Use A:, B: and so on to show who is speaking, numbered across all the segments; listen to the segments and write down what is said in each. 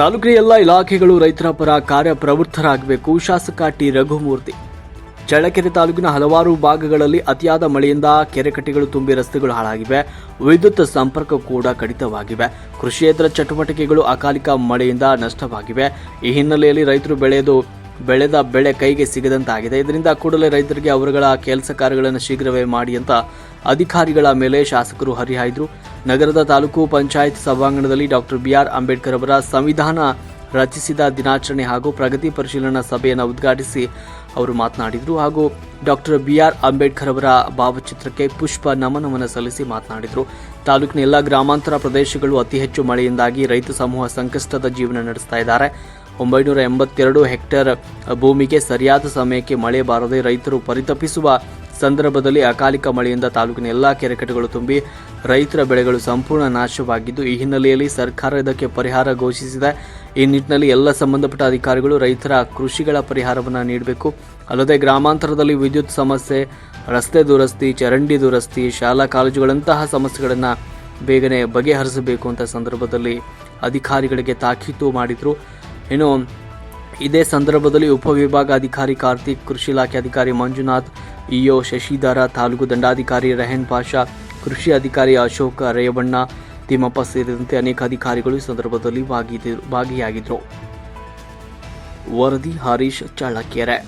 A: ತಾಲೂಕಿನ ಎಲ್ಲ ಇಲಾಖೆಗಳು ರೈತರ ಪರ ಕಾರ್ಯಪ್ರವೃತ್ತರಾಗಬೇಕು. ಶಾಸಕ ಟಿ ರಘುಮೂರ್ತಿ. ಚಳ್ಳಕೆರೆ ತಾಲೂಕಿನ ಹಲವಾರು ಭಾಗಗಳಲ್ಲಿ ಅತಿಯಾದ ಮಳೆಯಿಂದ ಕೆರೆಕಟ್ಟೆಗಳು ತುಂಬಿ ರಸ್ತೆಗಳು ಹಾಳಾಗಿವೆ. ವಿದ್ಯುತ್ ಸಂಪರ್ಕ ಕೂಡ ಕಡಿತವಾಗಿವೆ. ಕೃಷಿಯೇತರ ಚಟುವಟಿಕೆಗಳು ಅಕಾಲಿಕ ಮಳೆಯಿಂದ ನಷ್ಟವಾಗಿವೆ. ಈ ಹಿನ್ನೆಲೆಯಲ್ಲಿ ರೈತರು ಬೆಳೆದು, ಬೆಳೆದ ಬೆಳೆ ಕೈಗೆ ಸಿಗದಂತಾಗಿದೆ. ಇದರಿಂದ ಕೂಡಲೇ ರೈತರಿಗೆ ಅವರುಗಳ ಕೆಲಸ ಕಾರ್ಯಗಳನ್ನು ಶೀಘ್ರವೇ ಮಾಡಿ ಅಂತ ಅಧಿಕಾರಿಗಳ ಮೇಲೆ ಶಾಸಕರು ಹರಿಹಾಯ್ದರು. ನಗರದ ತಾಲೂಕು ಪಂಚಾಯತ್ ಸಭಾಂಗಣದಲ್ಲಿ ಡಾಕ್ಟರ್ ಬಿಆರ್. ಅಂಬೇಡ್ಕರ್ ಅವರ ಸಂವಿಧಾನ ರಚಿಸಿದ ದಿನಾಚರಣೆ ಹಾಗೂ ಪ್ರಗತಿ ಪರಿಶೀಲನಾ ಸಭೆಯನ್ನು ಉದ್ಘಾಟಿಸಿ ಅವರು ಮಾತನಾಡಿದರು ಹಾಗೂ ಡಾಕ್ಟರ್ ಬಿಆರ್. ಅಂಬೇಡ್ಕರ್ ಅವರ ಭಾವಚಿತ್ರಕ್ಕೆ ಪುಷ್ಪ ನಮನವನ್ನು ಸಲ್ಲಿಸಿ ಮಾತನಾಡಿದರು. ತಾಲೂಕಿನ ಎಲ್ಲ ಗ್ರಾಮಾಂತರ ಪ್ರದೇಶಗಳು ಅತಿ ಹೆಚ್ಚು ಮಳೆಯಿಂದಾಗಿ ರೈತ ಸಮೂಹ ಸಂಕಷ್ಟದ ಜೀವನ ನಡೆಸ್ತಾ ಇದ್ದಾರೆ. ಒಂಬೈನೂರ ಎಂಬತ್ತೆರಡು ಹೆಕ್ಟೇರ್ ಭೂಮಿಗೆ ಸರಿಯಾದ ಸಮಯಕ್ಕೆ ಮಳೆ ಬಾರದೆ ರೈತರು ಪರಿತಪಿಸುವ ಸಂದರ್ಭದಲ್ಲಿ ಅಕಾಲಿಕ ಮಳೆಯಿಂದ ತಾಲೂಕಿನ ಎಲ್ಲಾ ಕೆರೆಕಟ್ಟೆಗಳು ತುಂಬಿ ರೈತರ ಬೆಳೆಗಳು ಸಂಪೂರ್ಣ ನಾಶವಾಗಿದ್ದು, ಈ ಹಿನ್ನೆಲೆಯಲ್ಲಿ ಸರ್ಕಾರ ಇದಕ್ಕೆ ಪರಿಹಾರ ಘೋಷಿಸಿದೆ. ಈ ನಿಟ್ಟಿನಲ್ಲಿ ಎಲ್ಲ ಸಂಬಂಧಪಟ್ಟ ಅಧಿಕಾರಿಗಳು ರೈತರ ಕೃಷಿಗಳ ಪರಿಹಾರವನ್ನು ನೀಡಬೇಕು. ಅಲ್ಲದೆ ಗ್ರಾಮಾಂತರದಲ್ಲಿ ವಿದ್ಯುತ್ ಸಮಸ್ಯೆ, ರಸ್ತೆ ದುರಸ್ತಿ, ಚರಂಡಿ ದುರಸ್ತಿ, ಶಾಲಾ ಕಾಲೇಜುಗಳಂತಹ ಸಮಸ್ಯೆಗಳನ್ನು ಬೇಗನೆ ಬಗೆಹರಿಸಬೇಕು ಅಂತ ಸಂದರ್ಭದಲ್ಲಿ ಅಧಿಕಾರಿಗಳಿಗೆ ತಾಕೀತು ಮಾಡಿದರು. ಇನ್ನು ಇದೇ ಸಂದರ್ಭದಲ್ಲಿ ಉಪವಿಭಾಗಾಧಿಕಾರಿ ಕಾರ್ತಿಕ್, ಕೃಷಿ ಇಲಾಖೆ ಅಧಿಕಾರಿ ಮಂಜುನಾಥ್, ಇಒ ಶಶಿಧರ, ತಾಲೂಕು ದಂಡಾಧಿಕಾರಿ ರೆಹನ್ ಪಾಷಾ, ಕೃಷಿ ಅಧಿಕಾರಿ ಅಶೋಕ್ ರೇವಣ್ಣ ತಿಮ್ಮಪ್ಪ ಸೇರಿದಂತೆ ಅನೇಕ ಅಧಿಕಾರಿಗಳು ಈ ಸಂದರ್ಭದಲ್ಲಿ ಭಾಗಿಯಾಗಿದ್ದರು ವರದಿ ಹರೀಶ್ ಚಳ್ಳಕೆರೆ.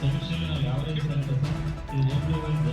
B: ಸಮೀಕ್ಷೆಗೆ ನಾವು ಯಾವ ರೀತಿ ಬರುತ್ತೆ ಇದು ಒಬ್ಬರು ಒಂದು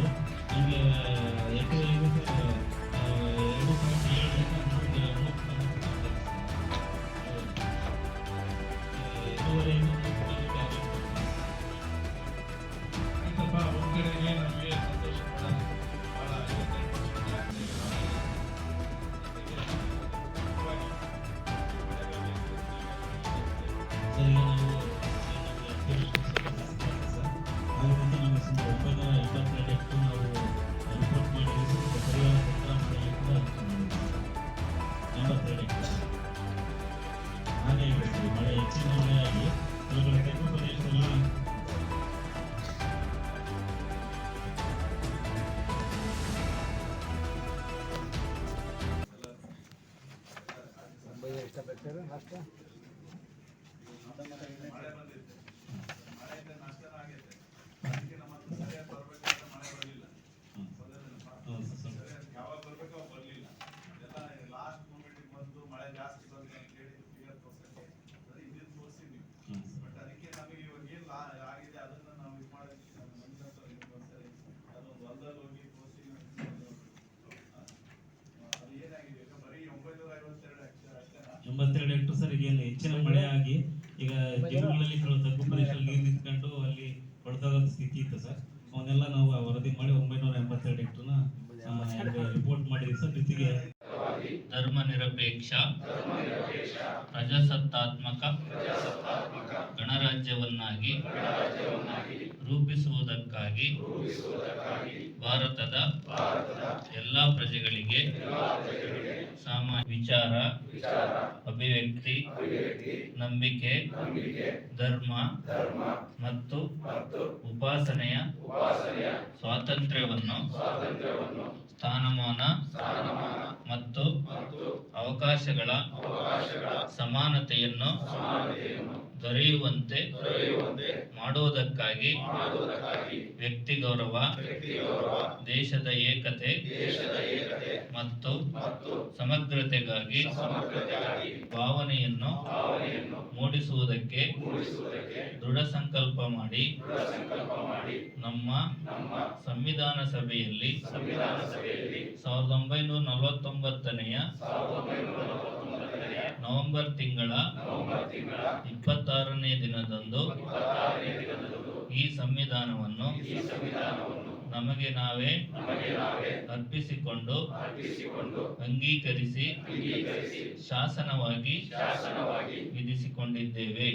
C: hasta
B: ಎಂಬತ್ತೆರಡು ಹೆಕ್ಟರ್ ಸರ್ ಈಗ ಏನು ಹೆಚ್ಚಿನ ಮಳೆ ಆಗಿ ಈಗ ಜಿಲ್ಲೆಗಳಲ್ಲಿ ಕೆಲವು ತಗ್ಗು ಪ್ರದೇಶದಲ್ಲಿ ನೀರು ನಿಂತ್ಕೊಂಡು ಅಲ್ಲಿ ಕೊಡ್ತಾಗ ಸ್ಥಿತಿ ಇತ್ತು ಸರ್ ಅವನ್ನೆಲ್ಲ ನಾವು ಆ ವರದಿ ಮಾಡಿ ಒಂಬೈನೂರ ಎಂಬತ್ತೆರಡು ಹೆಕ್ಟರ್ನ ರಿಪೋರ್ಟ್ ಮಾಡಿದ್ವಿ ಸರ್ ಜೊತೆಗೆ.
D: ಧರ್ಮ ನಿರಪೇಕ್ಷ ಪ್ರಜಾಸತ್ತಾತ್ಮಕ ಗಣರಾಜ್ಯವನ್ನಾಗಿ ರೂಪಿಸುವುದಕ್ಕಾಗಿ ಭಾರತದ ಎಲ್ಲ ಪ್ರಜೆಗಳಿಗೆ ಸಾಮ ವಿಚಾರ ಅಭಿವ್ಯಕ್ತಿ ನಂಬಿಕೆ ಧರ್ಮ ಮತ್ತು ಉಪಾಸನೆಯ ಸ್ವಾತಂತ್ರ್ಯವನ್ನು ಸ್ಥಾನಮಾನ ಮತ್ತು ಅವಕಾಶಗಳ ಸಮಾನತೆಯನ್ನು ದೊರೆಯುವಂತೆ ಮಾಡುವುದಕ್ಕಾಗಿ ವ್ಯಕ್ತಿ ಗೌರವ ದೇಶದ ಏಕತೆ ಮತ್ತು ಸಮಗ್ರತೆಗಾಗಿ ಭಾವನೆಯನ್ನು ಮೂಡಿಸುವುದಕ್ಕೆ ದೃಢ ಸಂಕಲ್ಪ ಮಾಡಿ ನಮ್ಮ ಸಂವಿಧಾನ ಸಭೆಯಲ್ಲಿ ಸಾವಿರದ ಒಂಬೈನೂರ ನಲವತ್ತೊಂಬತ್ತನೆಯ ನವೆಂಬರ್ ತಿಂಗಳ ಇಪ್ಪತ್ತಾರನೇ ದಿನದಂದು ಈ ಸಂವಿಧಾನವನ್ನು ನಮಗೆ ನಾವೇ ಅರ್ಪಿಸಿಕೊಂಡು ಅಂಗೀಕರಿಸಿ ಶಾಸನವಾಗಿ ವಿಧಿಸಿಕೊಂಡಿದ್ದೇವೆ.